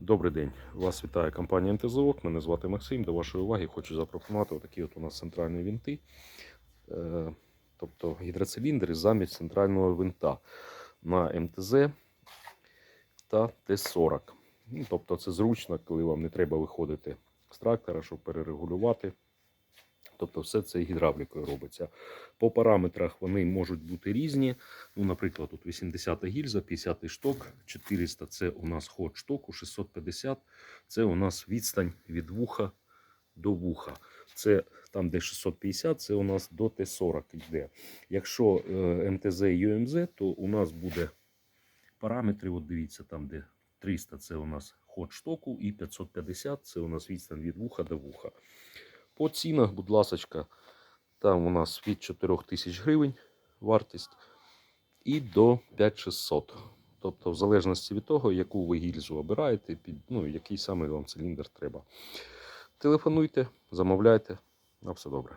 Добрий день. Вас вітає компанія НТЗОК. Мене звати Максим. До вашої уваги хочу запропонувати отакі от у нас центральні винти. Е, Тобто гідроциліндри замість центрального винта на МТЗ та Т-40. Ну, Тобто це зручно, коли вам не треба виходити з трактора, щоб перерегулювати. Тобто все це гідравлікою робиться. По параметрах вони можуть бути різні. Ну, наприклад, тут 80 гільза, 50 шток, 400 це у нас ход штоку, 650 це у нас відстань від вуха до вуха. Це там, де 650, це у нас до Т40 йде. Якщо е, МТЗ і ЮМЗ, то у нас буде параметри. От дивіться, там, де 300 це у нас ход штоку, і 550 це у нас відстань від вуха до вуха. По цінах, будь ласка, там у нас від 4 тисяч гривень вартість і до 5600. Тобто, в залежності від того, яку ви гільзу обираєте, під, ну, який саме вам циліндр треба. Телефонуйте, замовляйте. На все добре.